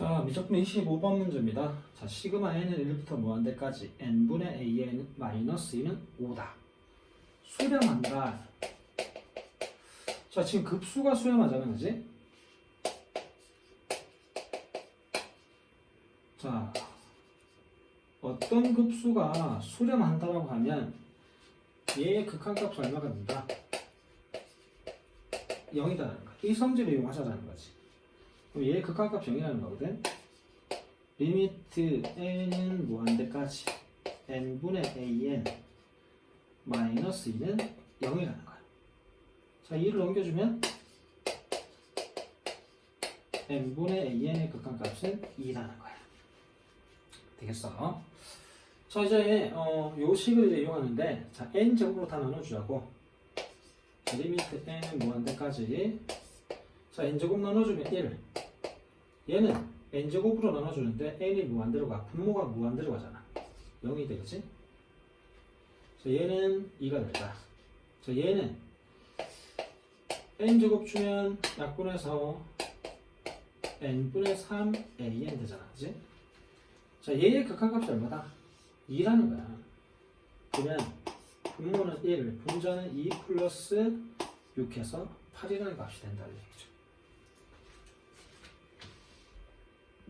자, 미적분 25번 문제입니다. 자, 시그마 n은 1부터 무한대까지 n분의 an 마이너스 2는 5다. 수렴한다. 자, 지금 급수가 수렴하자면 그지? 자, 어떤 급수가 수렴한다라고 하면 얘의 극한값이 얼마가 된다? 0이다라는 거야. 이 성질을 이용하자라는 거지. 그럼 얘의 극한값 0이라는 거거든. 리미트 n은 무한대까지 n분의 an 마이너스 2는 0이라는 거야. 자, 2를 넘겨주면 n분의 an의 극한값은 2라는 거야. 되겠어? 자, 이제 어, 요 식을 이제 이용하는데 자, n 제곱으로 다 나눠주자고 자, 리미트 n은 무한대까지 자, n제곱 나눠주면 1 얘는 n제곱으로 나눠주는데 n이 무한대로 가 분모가 무한대로 가잖아 0이 되겠지? 자, 얘는 2가 될까 자, 얘는 n제곱 주면 약분해서 n분의 3 an 되잖아 그지? 자, 얘의 극한값이 얼마다? 2라는 거야 그러면 분모는 1, 분자는 2 플러스 6해서 8이라는 값이 된다는 얘기죠